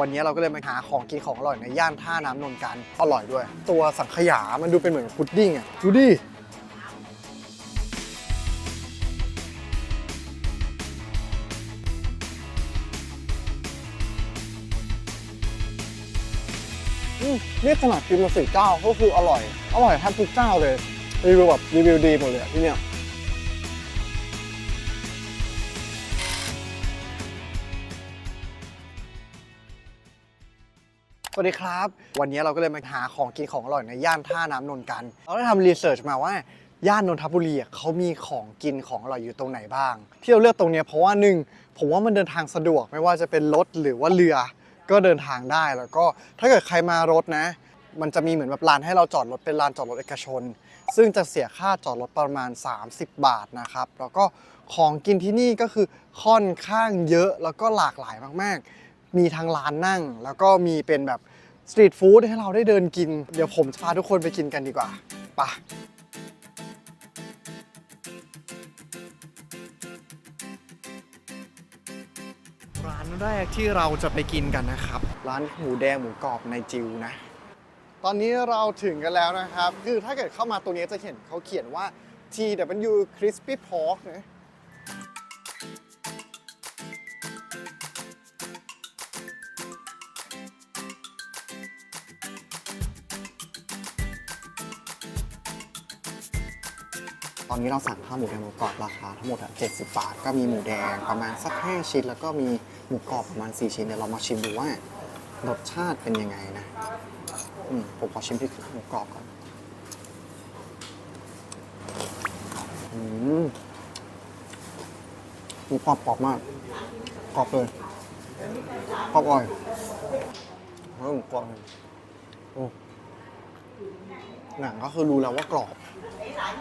วันนี้เราก็เลยมาหาของกินของอร่อยในย่านท่าน้ำนนท์กันอร่อยด้วย ตัวสังขยา มันดูเป็นเหมือนพุดดิ้งอะดูดินี่ขนาดกินมาสี่เจ้าก็คืออร่อย อร่อยแทบทุกเจ้าเลย รีวิวแบบรีวิวดีหมดเลยที่เนี่ย สวัสดีครับ วันนี้เราก็เลยมาหาของกินของอร่อยในย่านท่าน้ำนนกัน เราได้ทำรีเสิร์ชมาว่าย่านนนทบุรีอะเขามีของกินของอร่อยอยู่ตรงไหนบ้าง ที่เราเลือกตรงเนี้ยเพราะว่าหนึ่งผมว่ามันเดินทางสะดวกไม่ว่าจะเป็นรถหรือว่าเรือ ก็เดินทางได้แล้วก็ถ้าเกิดใครมารถนะ มันจะมีเหมือนแบบลานให้เราจอดรถเป็นลานจอดรถเอกชน ซึ่งจะเสียค่าจอดรถประมาณ 30 บาทนะครับแล้วก็ของกินที่นี่ก็คือค่อนข้างเยอะแล้วก็หลากหลายมากๆ มีทั้งร้านนั่ง แล้วก็มีเป็นแบบสตรีทฟู้ดให้เราได้เดินกิน เดี๋ยวผมจะพาทุกคนไปกินกันดีกว่าไปะร้านแรกที่เราจะไปกินกันนะครับ ร้านหมูแดงหมูกรอบในจิวนะ ตอนนี้เราถึงกันแล้วนะครับ คือถ้าเกิดเข้ามาตรงนี้จะเห็นเขาเขียนว่า TW Crispy Pork นะ ตอนนี้เราสั่งข้าวหมูแดงหมูกรอบราคาทั้งหมดอะ70 บาท ก็มีหมูแดงประมาณสัก 5 ชิ้น แล้วก็มีหมูกรอบประมาณ 4 ชิ้นเดี๋ยวเรามาชิมดูว่ารสชาติเป็นยังไงนะอืมผมขอชิมที่หมูกรอบก่อนอืมหมูกรอบกรอบมากกรอบเลยกรอบอร่อยเฮ้ยหมูกรอบเลยโอ้หนังก็คือรู้แล้วว่ากรอบ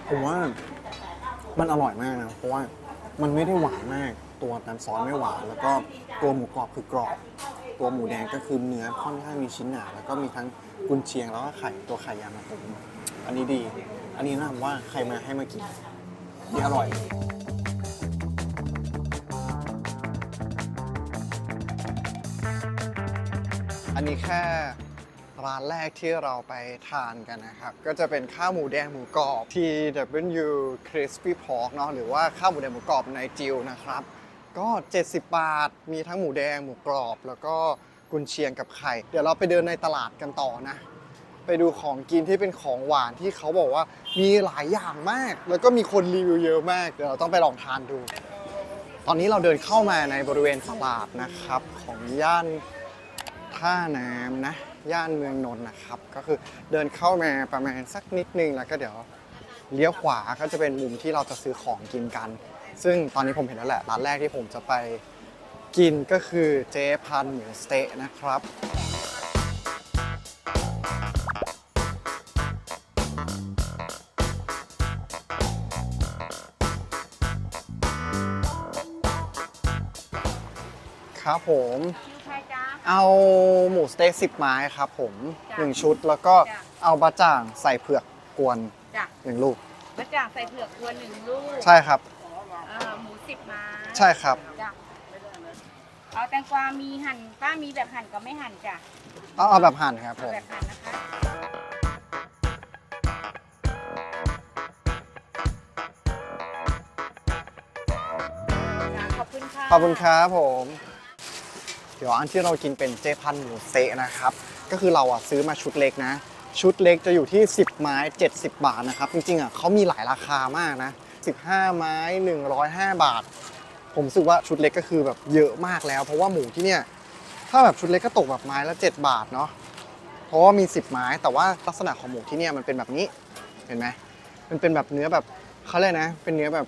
ผมว่า มันอร่อยมากนะเพราะว่ามันไม่ได้หวานมาก ตัวน้ำซอสไม่หวาน แล้วก็ตัวหมูกรอบคือกรอบ ตัวหมูแดงก็คือเนื้อค่อนข้างมีชิ้นหนาแล้วก็มีทั้งกุนเชียงแล้วก็ไข่ตัวไข่ยางมะตูมอันนี้ดี อันนี้แนะนำว่าใครมาให้มากินนี่อร่อยอันนี้แค่ ร้านแรกที่เราไปทานกันนะครับ ก็จะเป็นข้าวหมูแดงหมูกรอบ TW Crispy Pork เนาะหรือว่าข้าวหมูแดงหมูกรอบในจิวนะครับ ก็ 70 บาท มีทั้งหมูแดงหมูกรอบ แล้วก็กุนเชียงกับไข่ เดี๋ยวเราไปเดินในตลาดกันต่อนะ ไปดูของกินที่เป็นของหวานที่เขาบอกว่ามีหลายอย่างมาก แล้วก็มีคนรีวิวเยอะมากเดี๋ยวเราต้องไปลองทานดู ตอนนี้เราเดินเข้ามาในบริเวณตลาดนะครับ ของย่านท่าน้ำนะ ย่านเมืองนนท์นะครับ ก็คือเดินเข้ามาประมาณสักนิดนึงแล้วก็เดี๋ยวเลี้ยวขวาก็จะเป็นมุมที่เราจะซื้อของกินกัน ซึ่งตอนนี้ผมเห็นแล้วแหละร้านแรกที่ผมจะไปกินก็คือเจ๊พันหมูสเต๊ะนะครับครับผม เอาหมูสเต๊กสิบไม้ครับผมจ้ะหนึ่งชุดแล้วก็จ้ะ เอาบะจ่างใส่เผือกกวนจ้ะหนึ่งลูกมะจ่างใส่เผือกตัวหนึ่งลูกใช่ครับ เอ่อหมูสิบไม้ใช่ครับ จ้ะเอาแตงกวา มีหั่นถ้ามีแบบหั่นก็ไม่หั่นจ้ะเอาเอาแบบหั่นครับผเอาม แบบหั่นนะคะจ้ะขอบคุณค่ะ ขอบคุณครับผม เดี๋ยวอันที่เรากินเป็นเจพันหมูเต๊ะนะครับ ก็คือเราอะซื้อมาชุดเล็กนะ ชุดเล็กจะอยู่ที่ 10 ไม้ 70 บาทนะครับ จริงๆอะเขามีหลายราคามากนะ 15 ไม้ 105 บาท ผมรู้สึกว่าชุดเล็กก็คือแบบเยอะมากแล้ว เพราะว่าหมูที่เนี่ยถ้าแบบชุดเล็กก็ตกแบบไม้ละ 7 บาทเนาะเพราะว่ามี 10 ไม้ แต่ว่าลักษณะของหมูที่เนี่ยมันเป็นแบบนี้เห็นไหมมันเป็นแบบเนื้อแบบเขาเรียนะ เป็นเนื้อแบบ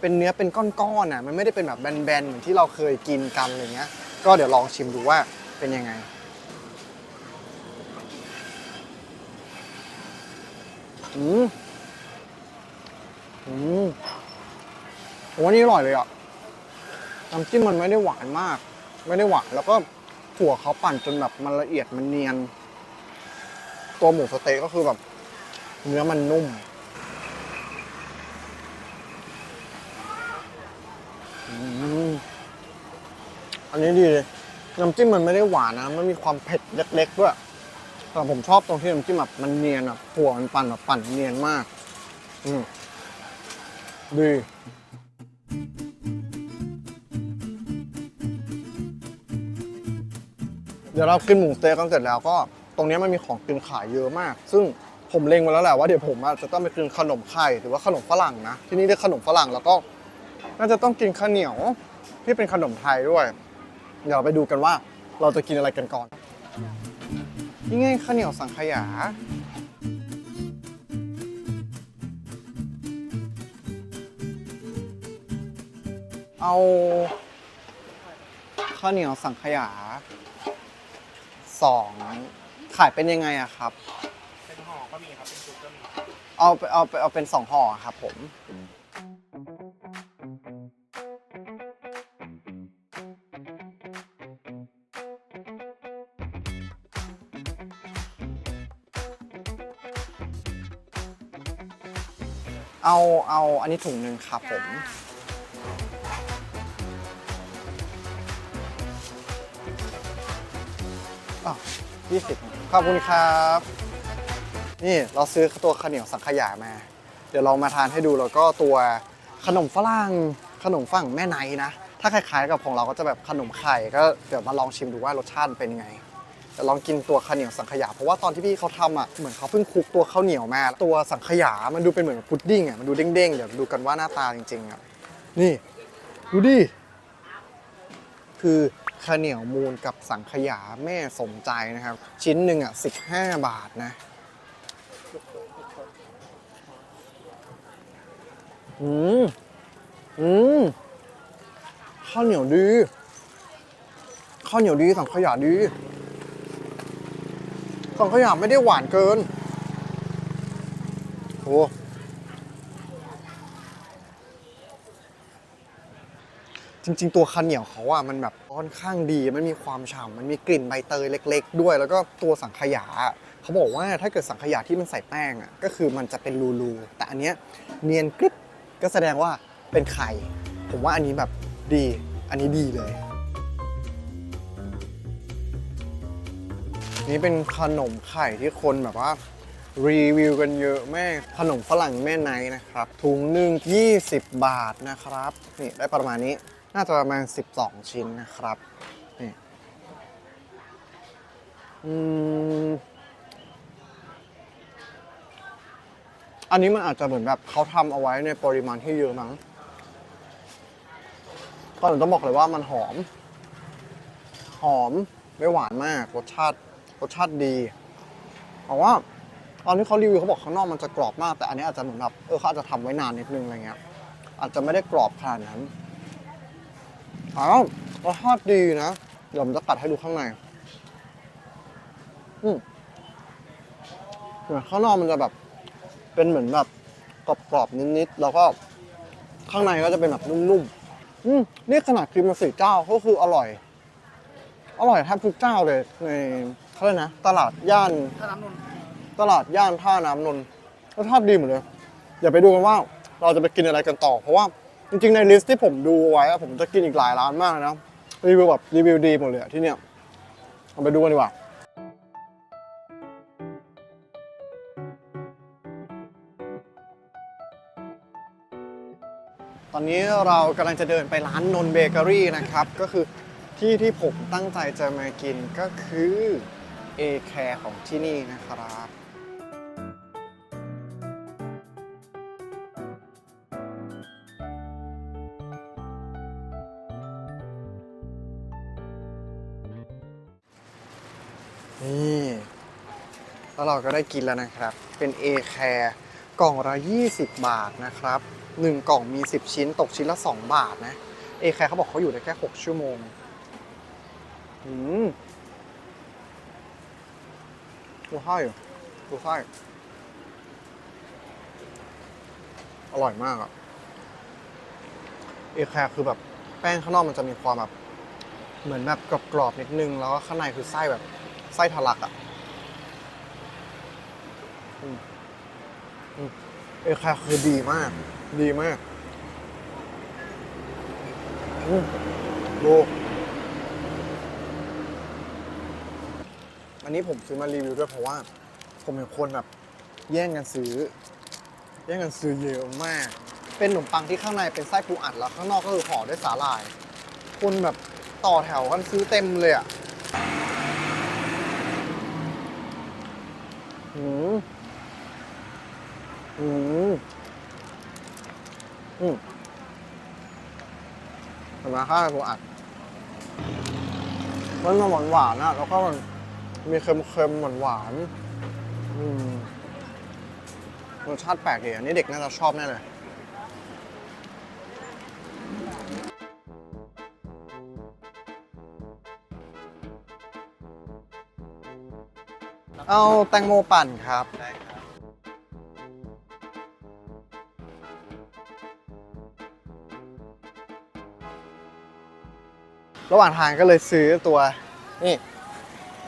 เป็นเนื้อเป็นก้อนๆอะ มันไม่ได้เป็นแบบแบนๆเหมือนที่เราเคยกินกันอะไรเงี้ย ก็เดี๋ยวลองชิมดูว่าเป็นยังไง อืม อืมโอ้นี่อร่อยเลยอะ น้ำจิ้มมันไม่ได้หวานมาก ไม่ได้หวาน แล้วก็ถั่วเขาปั่นจนแบบมันละเอียดมันเนียน ตัวหมูสเต๊ะก็คือแบบ เนื้อมันนุ่ม อันนี้ดีเลยน้ำจิ้มมันไม่ได้หวานนะ มันมีความเผ็ดเล็กๆด้วยแต่ผมชอบตรงที่น้ำจิ้มแบบมันเนียนอะถั่วมันปั่นแบบปั่นเนียนมาก อืมดีเดี๋ยวเรากินหมูสเต๊กกันเสร็จแล้วก็ตรงนี้มันมีของกินขายเยอะมาก ซึ่งผมเล็งมาแล้วแหละว่าเดี๋ยวผมจะต้องไปกินขนมไข่หรือว่าขนมฝรั่งนะ ที่นี่เรียกขนมฝรั่งแล้วก็ น่าจะต้องกินข้าวเหนียวที่เป็นขนมไทยด้วย เดี๋ยวเราไปดูกันว่าเราจะกินอะไรกันก่อนนี่ไงข้าวเหนียวสังขยา เอาข้าวเหนียวสังขยาสองขายเป็นยังไงอะครับ เป็นห่อก็มีครับ เป็นชุดก็มี เอาไปเอาไปเอาเป็นสองห่อครับผม เอาเอาอันนี้ถุงหนึ่งครับผมอะยี่สิบขอบคุณครับ นี่เราซื้อตัวข้าวเหนียวสังขยามา เดี๋ยวลองมาทานให้ดูแล้วก็ตัวขนมฝรั่งขนมฝรั่งแม่ไนท์นะ ถ้าคล้ายๆกับของเราก็จะแบบขนมไข่ ก็เดี๋ยวมาลองชิมดูว่ารสชาติเป็นยังไง เดี๋ยวลองกินตัวข้าวเหนียวสังขยา เพราะว่าตอนที่พี่เขาทำอะเหมือนเขาเพิ่งคลุกตัวข้าวเหนียวมาตัวสังขยา มันดูเป็นเหมือนพุดดิ้งอะมันดูเด้งๆเดี๋ยวดูกันว่าหน้าตาจริงๆอะนี่ดูดิคือข้าวเหนียวมูลกับสังขยาแม่สมใจนะครับ ชิ้นหนึ่งอะ15 บาทนะอืมอืมข้าวเหนียวดีข้าวเหนียวดีสังขยาดี สังขยาไม่ได้หวานเกินโอ้จริง ๆ ตัวข้าวเหนียวเขาอะมันแบบค่อนข้างดี มันมีความฉ่ำมันมีกลิ่นใบเตยเล็ก ๆ ด้วย แล้วก็ตัวสังขยา เขาบอกว่าถ้าเกิดสังขยาที่มันใส่แป้งอะก็คือมันจะเป็นรูๆแต่อันเนี้ยเนียนกริบก็แสดงว่าเป็นไข่ ผมว่าอันนี้แบบดี อันนี้ดีเลย นี่เป็นขนมไข่ที่คนแบบว่ารีวิวกันเยอะแม่ขนมฝรั่งแม่ไนนะครับ ถุงหนึ่ง20 บาทนะครับ นี่ได้ประมาณนี้น่าจะประมาณ 12 ชิ้นนะครับนี่อืมอันนี้มันอาจจะเหมือนแบบเขาทำเอาไว้ในปริมาณที่เยอะมั้งก่อนอื่นต้องบอกเลยว่ามันหอม หอมไม่หวานมากรสชาติ รสชาติดีแต่ว่าตอนที่เขารีวิวเขาบอกข้างนอกมันจะกรอบมาก แต่อันนี้อาจจะเหมือนแบบเออเขาอาจจะทำไว้นานนิดนึงอะไรเงี้ย อาจจะไม่ได้กรอบขนาดนั้นอ้าวรสชาติดีนะเดี๋ยวผมจะกัดให้ดูข้างใน อืมเหมือนข้างนอกมันจะแบบ เป็นเหมือนแบบกรอบๆนิดๆแล้วก็ข้างในก็จะเป็นแบบนุ่มๆอืมนี่ขนาดกินมาสี่เจ้าก็คืออร่อย อร่อยแทบทุกเจ้าเลยใน เขาเรียกนะ ตลาดย่าน ถ้าน้ำนนตลาดย่านท่าน้ำนนท์รสชาติดีหมดเลยเดี๋ยวไปดูกันว่าเราจะไปกินอะไรกันต่อ เพราะว่าจริงๆในลิสต์ที่ผมดูไว้อะผมจะกินอีกหลายร้านมากเลยนะรีวิวแบบรีวิวดีหมดเลยอะที่เนี่ยเราไปดูกันดีกว่า ตอนนี้เรากำลังจะเดินไปร้านนนเบเกอรี่นะครับ ก็คือที่ที่ผมตั้งใจจะมากินก็คือ เอแคร์ของที่นี่นะครับนี่แล้วเราก็ได้กินแล้วนะครับ เป็น A Care กล่องละ20 บาทนะครับ 1 กล่องมี 10 ชิ้น ตกชิ้นละ 2 บาทนะ A Care เขาบอกเขาอยู่ได้แค่ 6 ชั่วโมง อืม ดูไส้เหรอดูไส้อร่อยมากอะเอแคร์คือแบบแป้งข้างนอกมันจะมีความแบบเหมือนแบบกรอบๆนิดนึง แล้วก็ข้างในคือไส้แบบไส้ทะลักอะเอแคร์คือดีมาก ดีมากอืมดู นนี้ผมซื้อมารีวิวด้วยเพราะว่า ผมเป็นคนแบบแย่งกันซื้อ แย่งกันซื้อเยอะมาก เป็นขนมปังที่ข้างในเป็นไส้ปูอัดแล้วข้างนอกก็คือห่อด้วยสาหร่าย คนแบบต่อแถวกันซื้อเต็มเลยอะอืมอืมอืมเห็นไหมข้าวปูอัดมันมาหวานหวานๆอะแล้วก็มัน มีเค็มๆหวานๆอืมรสชาติแปลกดีอันนี้เด็กน่าจะชอบแน่เลยเอาแตงโมปั่นครับ ระหว่างทางก็เลยซื้อตัว นี่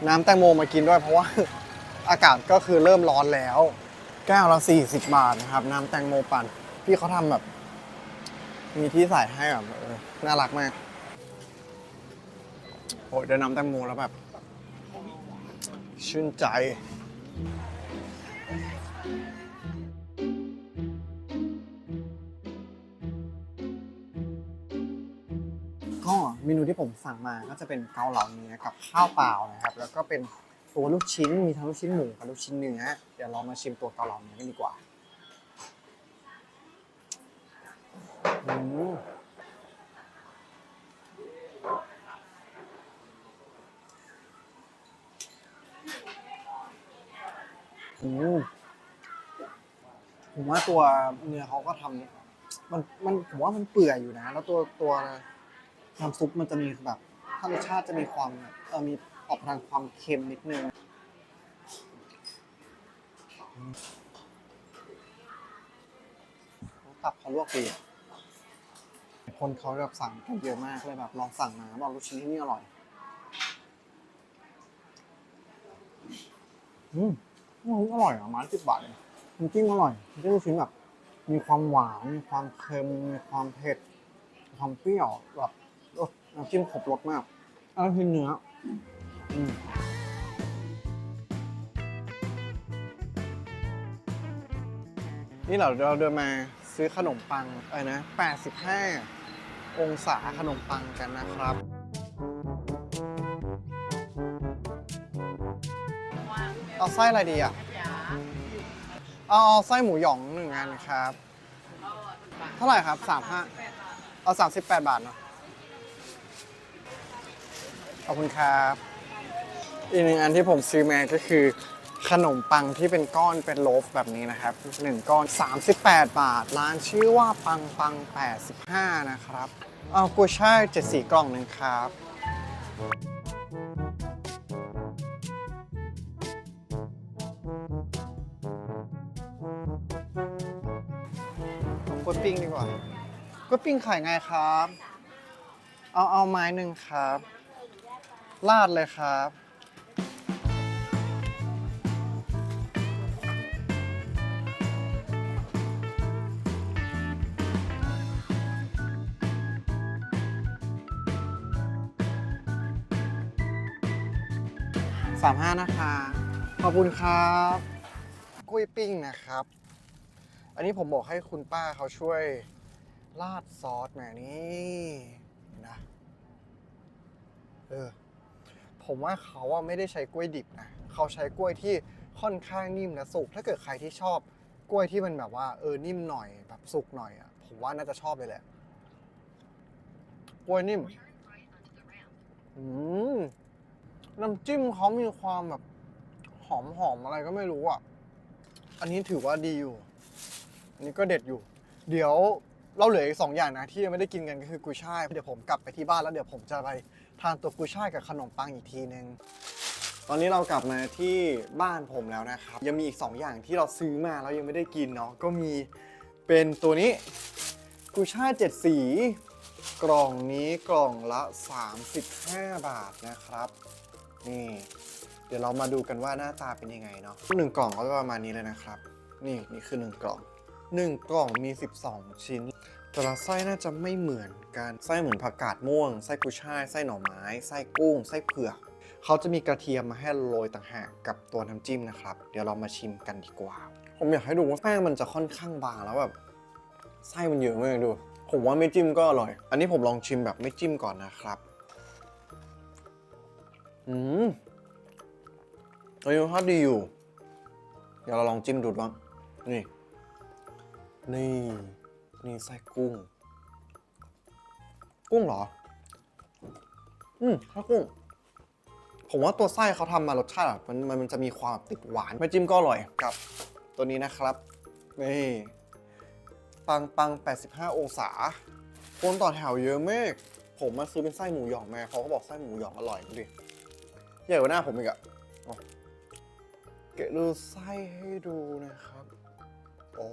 น้ำแตงโมมากินด้วยเพราะว่า อากาศก็คือเริ่มร้อนแล้ว แก้วละ 40 บาทนะครับ น้ำแตงโมปั่นพี่เขาทำแบบ มีที่ใส่ให้แบบเออน่ารักมาก โอ้ยได้น้ำแตงโมแล้วแบบ ชื่นใจ เมนูที่ผมสั่งมาก็จะเป็นเกาเหลาเนื้อกับข้าวเปล่านะครับ แล้วก็เป็นตัวลูกชิ้นมีทั้งลูกชิ้นหมูกับลูกชิ้นเนื้อเดี๋ยวเรามาชิมตัวเกาเหลาเนื้อกันดีกว่าอืมอืมผมว่าตัวเนื้อเขาก็ทำมันมันผมว่ามันเปื่อยอยู่นะ แล้วตัวตัว น้ำซุปมันจะมีแบบถ้ารสชาติจะมีความเออมีออกทางความเค็มนิดนึงตับเขาลวกดีคนเขาแบบสั่งกันเยอะมากเลยแบบลองสั่งมาบอกลูกชิ้นที่นี่อร่อยอืมอืมอร่อยอะมาสิบบาทเองน้ำจิ้มอร่อยน้ำจิ้มลูกชิ้นแบบมีความหวาน มีความเค็ม มีความเผ็ด ความเปรี้ยวแบบ น้ำจิ้มครบรสมากอันนี้คือเนื้ออืมนี่เราเราเดินมาซื้อขนมปังอะไรนะ 85 องศาขนมปังกันนะครับ เอาไส้อะไรดีอะ เอาเอาไส้หมูหยองหนึ่งอันครับ เท่าไหร่ครับสามห้าเอาสามสิบแปดบาทเนาะ ขอบคุณครับ อีกหนึ่งอันที่ผมซื้อมาก็คือขนมปังที่เป็นก้อนเป็นโลฟแบบนี้นะครับหนึ่งก้อน 38 บาท ร้านชื่อว่าปังปัง 85 นะครับ เอากุช่ายเจ็ดสีกล่องหนึ่งครับเอากล้วยปิ้งดีกว่ากล้วยปิ้งขายไงครับ เอาเอาไม้หนึ่งครับ ลาดเลยครับ สามห้านะคะ ขอบคุณครับกล้วยปิ้งนะครับ อันนี้ผมบอกให้คุณป้าเขาช่วย ราดซอสมนี่นะ เออ ผมว่าเขาอะไม่ได้ใช้กล้วยดิบนะเขาใช้กล้วยที่ค่อนข้างนิ่มและสุก ถ้าเกิดใครที่ชอบกล้วยที่มันแบบว่าเออนิ่มหน่อยแบบสุกหน่อยอะผมว่าน่าจะชอบเลยแหละกล้วยนิ่มอืมน้ำจิ้มเขามีความแบบหอมหอมอะไรก็ไม่รู้อะ อันนี้ถือว่าดีอยู่ อันนี้ก็เด็ดอยู่ เดี๋ยวเราเหลืออีกสองอย่างนะที่ยังไม่ได้กินกันก็คือกุยช่าย เดี๋ยวผมกลับไปที่บ้านแล้วเดี๋ยวผมจะไป ทานตัวกุยช่ายกับขนมปังอีกทีนึง ตอนนี้เรากลับมาที่บ้านผมแล้วนะครับ ยังมีอีกสองอย่างที่เราซื้อมาแล้วยังไม่ได้กินเนาะก็มีเป็นตัวนี้กุยช่ายเจ็ดสี กล่องนี้กล่องละ 35 บาทนะครับ นี่ เดี๋ยวเรามาดูกันว่าหน้าตาเป็นยังไงเนาะหนึ่งกล่องก็ประมาณนี้เลยนะครับ นี่นี่คือหนึ่งกล่องหนึ่งกล่องมี 12 ชิ้น แต่ละไส้น่าจะไม่เหมือนกัน ไส้เหมือนผักกาดม่วง ไส้กุยช่าย ไส้หน่อไม้ ไส้กุ้ง ไส้เผือก เขาจะมีกระเทียมมาให้โรยต่างหากกับตัวน้ำจิ้มนะครับ เดี๋ยวเรามาชิมกันดีกว่า ผมอยากให้ดูว่าแป้งมันจะค่อนข้างบางแล้วแบบไส้มันเยอะมากดู ผมว่าไม่จิ้มก็อร่อย อันนี้ผมลองชิมแบบไม่จิ้มก่อนนะครับ อืมรสชาติดีอยู่ เดี๋ยวเราลองจิ้มดูบ้าง นี่ นี่ นี่ไส้กุ้ง กุ้งเหรอ อืมไส้กุ้ง ผมว่าตัวไส้เขาทำมารสชาติอะมันมันมันจะมีความติดหวานไม่จิ้มก็อร่อยกับ ตัวนี้นะครับนี่ปังปัง 85 องศา คนต่อแถวเยอะมาก ผมมาซื้อเป็นไส้หมูหยองมาเขาก็บอกไส้หมูหยองอร่อยดูดิใหญ่กว่าหน้าผมอีกอะอ๋อเกะดูไส้ให้ดูนะครับ โอ้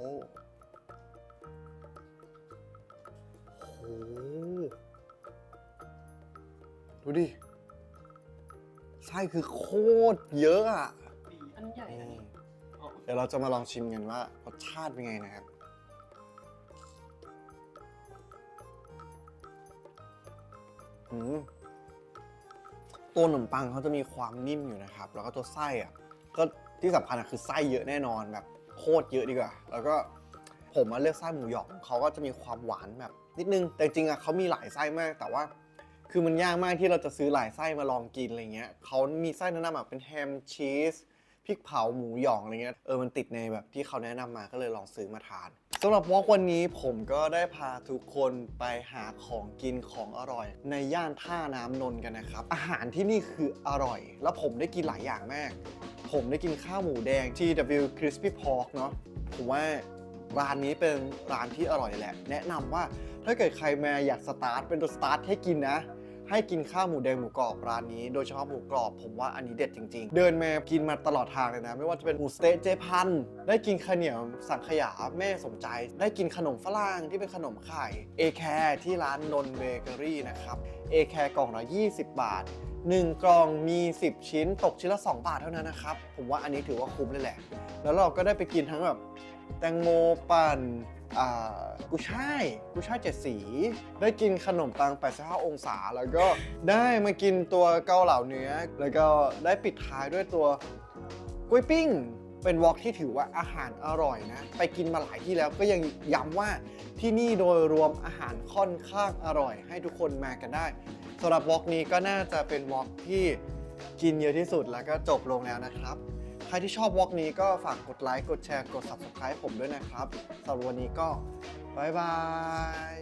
ดูดิ ไส้คือโคตรเยอะอะ อันใหญ่อันนี้เดี๋ยวเราจะมาลองชิมกันว่ารสชาติเป็นไงนะครับ อืม ตัวขนมปังเขาจะมีความนิ่มอยู่นะครับ แล้วก็ตัวไส้อะ ก็ที่สำคัญอะคือไส้เยอะแน่นอนแบบโคตรเยอะดีกว่า แล้วก็ ผมมาเลือกไส้หมูหยองเขาก็จะมีความหวานแบบนิดนึง แต่จริงๆอะเขามีหลายไส้มาก แต่ว่า คือมันยากมากที่เราจะซื้อหลายไส้มาลองกินอะไรเงี้ยเขามีไส้แนะนำแบบเป็นแฮมชีสพริกเผาหมูหยองอะไรเงี้ย เออ มันติดในแบบที่เขาแนะนำมา ก็เลยลองซื้อมาทาน สำหรับวอล์กวันนี้ผมก็ได้พาทุกคนไปหาของกินของอร่อย ในย่านท่าน้ำนนท์กันนะครับ อาหารที่นี่คืออร่อย แล้วผมได้กินหลายอย่างมาก ผมได้กินข้าวหมูแดง TW Crispy Pork เนาะผมว่า ร้านนี้เป็นร้านที่อร่อยแหละ แนะนำว่าถ้าเกิดใครมาอยากสตาร์ทเป็นตัวสตาร์ทให้กินนะ ให้กินข้าวหมูแดงหมูกรอบร้านนี้ โดยเฉพาะหมูกรอบผมว่าอันนี้เด็ดจริง ๆ เดินมากินมาตลอดทางเลยนะ ไม่ว่าจะเป็นหมูสเต๊ะเจ๊พัน ได้กินข้าวเหนียวสังขยาแม่สมใจ ได้กินขนมฝรั่งที่เป็นขนมไข่เอแคร์ที่ร้านนนเบเกอรี่นะครับเอแคร์กล่องละ20 บาท1กล่องมี 10 ชิ้นตกชิ้นละ 2 บาทเท่านั้นนะครับ ผมว่าอันนี้ถือว่าคุ้มเลยแหละ แล้วเราก็ได้ไปกินทั้งแบบ แตงโมปั่นอ่ากุยช่ายกุยช่ายเจ็ดสี ได้กินขนมปัง 85 องศา แล้วก็ได้มากินตัวเกาเหลาเนื้อ แล้วก็ได้ปิดท้ายด้วยตัวกล้วยปิ้ง เป็นวอล์กที่ถือว่าอาหารอร่อยนะ ไปกินมาหลายที่แล้วก็ยังย้ำว่าที่นี่โดยรวมอาหารค่อนข้างอร่อย ให้ทุกคนมากันได้สำหรับวอล์กนี้ก็น่าจะเป็นวอล์กที่กินเยอะที่สุดแล้วก็จบลงแล้วนะครับ ใครที่ชอบวอล์กนี้ก็ฝากกดไลค์ กดแชร์ กด Subscribe ผมด้วยนะครับสำหรับวันนี้ก็บ๊ายบาย